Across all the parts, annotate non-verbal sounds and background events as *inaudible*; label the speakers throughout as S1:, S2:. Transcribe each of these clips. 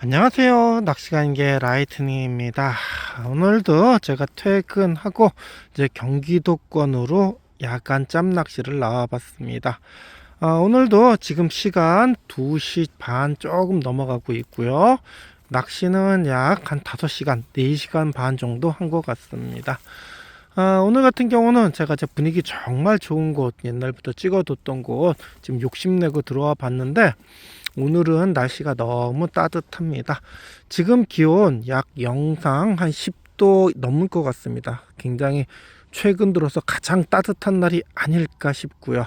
S1: 안녕하세요. 낚시간개 라이트닝입니다. 오늘도 제가 퇴근하고 이제 경기도권으로 야간 짬 낚시를 나와봤습니다. 아, 오늘도 지금 시간 2시 반 조금 넘어가고 있고요. 낚시는 약 한 5시간, 4시간 반 정도 한 것 같습니다. 아, 오늘 같은 경우는 제가 제 분위기 정말 좋은 곳, 옛날부터 찍어뒀던 곳, 지금 욕심내고 들어와 봤는데, 오늘은 날씨가 너무 따뜻합니다. 지금 기온 약 영상 한 10도 넘을 것 같습니다. 굉장히 최근 들어서 가장 따뜻한 날이 아닐까 싶고요.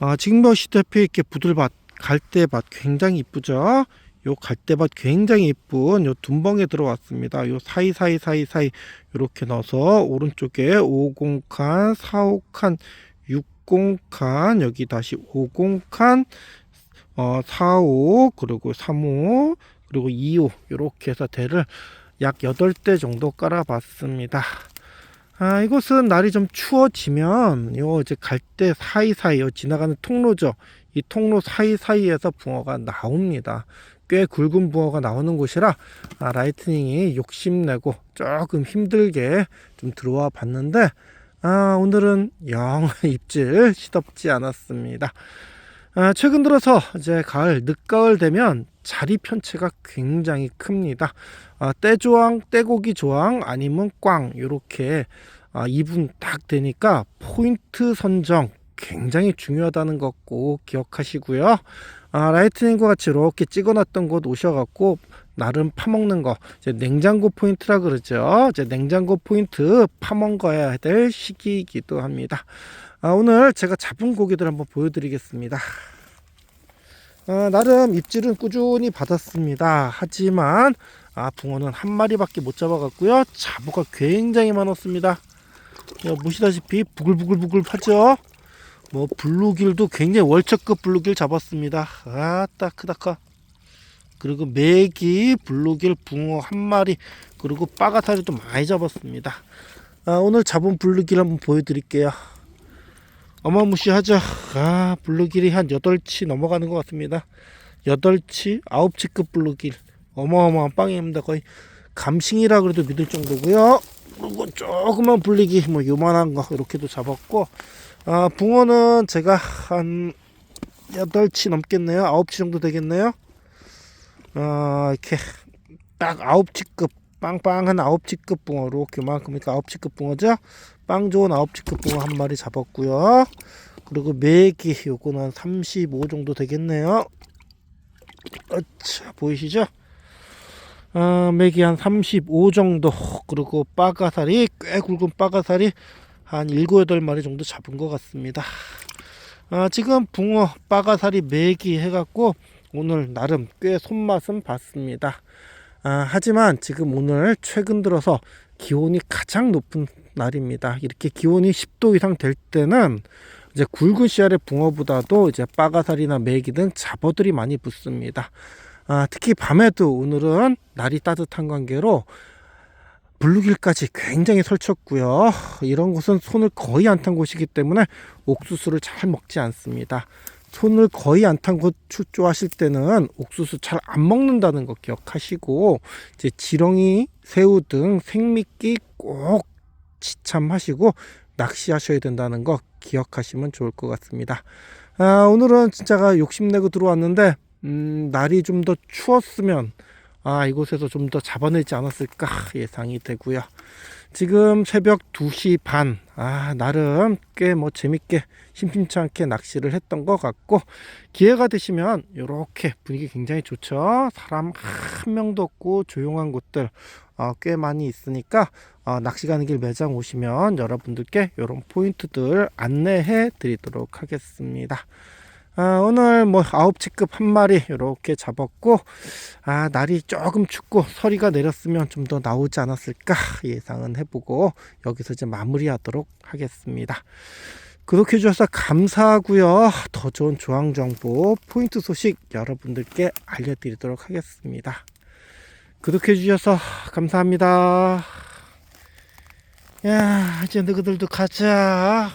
S1: 아, 지금 보시다시피 이렇게 부들밭, 갈대밭 굉장히 이쁘죠? 요 갈대밭 굉장히 이쁜 요 둔벙에 들어왔습니다. 요 사이사이 사이사이 이렇게 넣어서 오른쪽에 50칸, 45칸, 60칸, 여기 다시 50칸, 어, 45 그리고 35 그리고 25 이렇게 해서 대를 약 8대 정도 깔아봤습니다. 아, 이곳은 날이 좀 추워지면 요 이제 갈대 사이사이 요 지나가는 통로죠. 이 통로 사이사이에서 붕어가 나옵니다. 꽤 굵은 붕어가 나오는 곳이라 아, 라이트닝이 욕심내고 조금 힘들게 좀 들어와 봤는데 아, 오늘은 영 *laughs* 입질 시덥지 않았습니다. 아, 최근 들어서 이제 가을, 늦가을 되면 자리 편체가 굉장히 큽니다. 아, 떼조항, 떼고기 조항 아니면 꽝 이렇게 아, 2분 딱 되니까 포인트 선정 굉장히 중요하다는 것 꼭 기억하시고요. 아, 라이트닝과 같이 이렇게 찍어놨던 곳 오셔갖고 나름 파먹는 거 이제 냉장고 포인트라 그러죠. 이제 냉장고 포인트 파먹어야 될 시기이기도 합니다. 아, 오늘 제가 잡은 고기들 한번 보여드리겠습니다. 아, 나름 입질은 꾸준히 받았습니다. 하지만 아, 붕어는 한 마리밖에 못 잡아갔고요. 자부가 굉장히 많았습니다. 야, 보시다시피 부글부글부글 하죠. 뭐 블루길도 굉장히 월척급 블루길 잡았습니다. 아따 크다 커. 그리고 메기 블루길 붕어 한 마리 그리고 빠가사리도 많이 잡았습니다. 아, 오늘 잡은 블루길 한번 보여드릴게요. 어마무시하죠. 아, 블루길이 한 8치 넘어가는 것 같습니다. 8치, 9치급 블루길. 어마어마한 빵입니다. 거의 감싱이라 그래도 믿을 정도고요. 그리고 조그만 블루길, 뭐 요만한 거 이렇게도 잡았고, 아, 붕어는 제가 한 8치 넘겠네요. 9치 정도 되겠네요. 아, 이렇게 딱 9치급 빵빵한 9치급 붕어로 그만큼이니까 9치급 붕어죠. 빵 좋은 9치급 붕어 한 마리 잡았고요. 그리고 메기 요거는 35 정도 되겠네요. 어차 보이시죠? 어, 메기 한 35 정도 그리고 빠가사리 꽤 굵은 빠가사리 한 7, 8마리 정도 잡은 것 같습니다. 아, 지금 붕어 빠가사리 메기 해갖고 오늘 나름 꽤 손맛은 봤습니다. 아, 하지만 지금 오늘 최근 들어서 기온이 가장 높은 날입니다. 이렇게 기온이 10도 이상 될 때는 이제 굵은 씨알의 붕어보다도 이제 빠가살이나 메기 등 잡어들이 많이 붙습니다. 아, 특히 밤에도 오늘은 날이 따뜻한 관계로 블루길까지 굉장히 설쳤고요. 이런 곳은 손을 거의 안 탄 곳이기 때문에 옥수수를 잘 먹지 않습니다. 손을 거의 안탄곳 출조하실 때는 옥수수 잘 안 먹는다는 거 기억하시고 이제 지렁이, 새우 등 생미끼 꼭 지참하시고 낚시하셔야 된다는 거 기억하시면 좋을 것 같습니다. 아, 오늘은 진짜가 욕심내고 들어왔는데 음, 날이 좀 더 추웠으면 아, 이곳에서 좀 더 잡아내지 않았을까 예상이 되고요. 지금 새벽 2시 반, 아, 나름 꽤 뭐 재밌게 심심치 않게 낚시를 했던 것 같고, 기회가 되시면 이렇게 분위기 굉장히 좋죠. 사람 한 명도 없고 조용한 곳들 어, 꽤 많이 있으니까 어, 낚시 가는 길 매장 오시면 여러분들께 이런 포인트들 안내해 드리도록 하겠습니다. 아, 오늘 뭐 아홉 치급 한 마리 이렇게 잡았고 아 날이 조금 춥고 서리가 내렸으면 좀 더 나오지 않았을까 예상은 해보고 여기서 이제 마무리하도록 하겠습니다. 구독해 주셔서 감사하고요. 더 좋은 조항 정보 포인트 소식 여러분들께 알려드리도록 하겠습니다. 구독해 주셔서 감사합니다. 야 이제 너희들도 가자.